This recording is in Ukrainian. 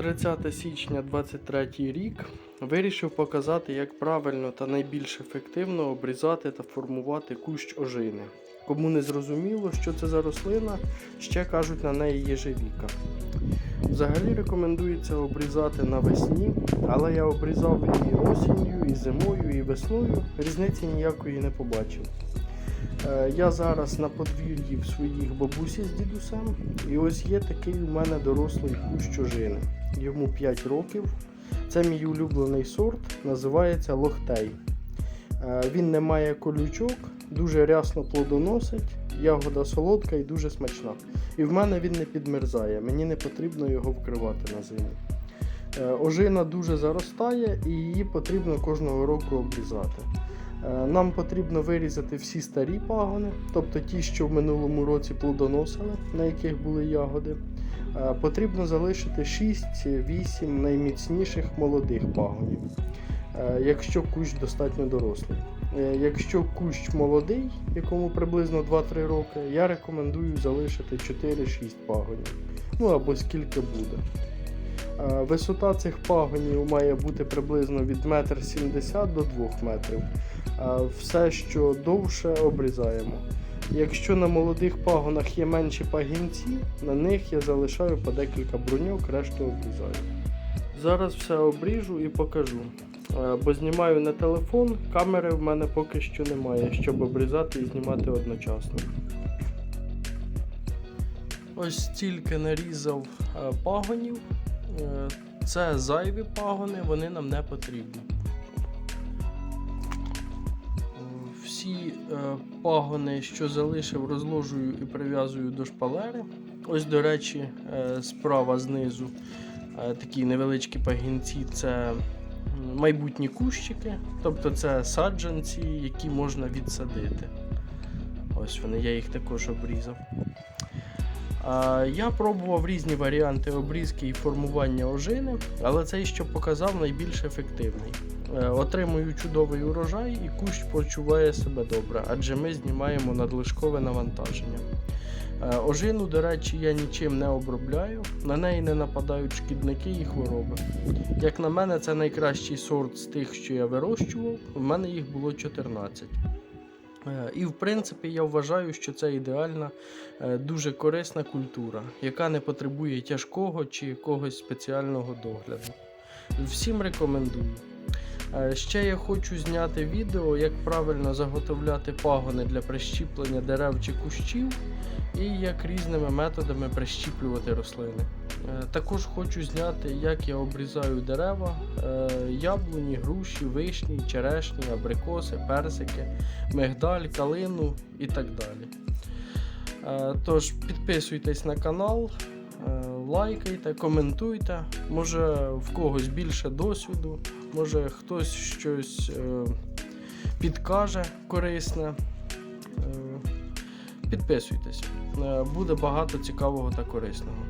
30 січня 23 рік вирішив показати, як правильно та найбільш ефективно обрізати та формувати кущ ожини. Кому не зрозуміло, що це за рослина, ще кажуть на неї єжевіка. Взагалі рекомендується обрізати навесні, але я обрізав і осінню, і зимою, і весною. Різниці ніякої не побачив. Е, Я зараз на подвір'ї в своїх бабусі з дідусем, і ось є такий у мене дорослий кущ ожини. Йому 5 років. Це мій улюблений сорт, називається лохтей. Е, Він не має колючок, дуже рясно плодоносить, ягода солодка і дуже смачна. І в мене він не підмерзає, мені не потрібно його вкривати на зиму. Е, Ожина дуже заростає і її потрібно кожного року обрізати. Е, Нам потрібно вирізати всі старі пагони, тобто ті, що в минулому році плодоносили, на яких були ягоди. Е, Потрібно залишити 6-8 найміцніших молодих пагонів, е, якщо кущ достатньо дорослий. Якщо кущ молодий, якому приблизно 2-3 роки, я рекомендую залишити 4-6 пагонів. Ну або скільки буде. Е, Висота цих пагонів має бути приблизно від 1,70 м до 2 метрів. Е, Все, що довше, обрізаємо. Якщо на молодих пагонах є менші пагінці, на них я залишаю по декілька бруньок, решту обрізаю. Зараз все обріжу і покажу. Е, Бо знімаю на телефон, камери в мене поки що немає, щоб обрізати і знімати одночасно. Ось стільки нарізав пагонів. Е, Це зайві пагони, вони нам не потрібні. Всі е, пагони, що залишив, розложую і прив'язую до шпалери. Ось, до речі, е, справа знизу такі невеличкі пагінці це майбутні кущики, тобто це саджанці, які можна відсадити. Ось вони, я їх також обрізав. Я пробував різні варіанти обрізки і формування ожини, але цей, що показав, найбільш ефективний. Е, Отримую чудовий урожай і кущ почуває себе добре, адже ми знімаємо надлишкове навантаження. Е, Ожину, до речі, я нічим не обробляю, на неї не нападають шкідники і хвороби. Як на мене, це найкращий сорт з тих, що я вирощував. В мене їх було 14. Е, І в принципі я вважаю, що це ідеальна, е, дуже корисна культура, яка не потребує тяжкого чи якогось спеціального догляду. Всім рекомендую. Е, Ще я хочу зняти відео, як правильно заготовляти пагони для прищіплення дерев чи кущів, і як різними методами прищіплювати рослини. Е, Також хочу зняти, як я обрізаю дерева, е, яблуні, груші, вишні, черешні, абрикоси, персики, мигдаль, калину і так далі. Е, Тож підписуйтесь на канал, лайкайте, коментуйте. Може в когось більше досвіду, може хтось щось підкаже корисне. Підписуйтесь, буде багато цікавого та корисного.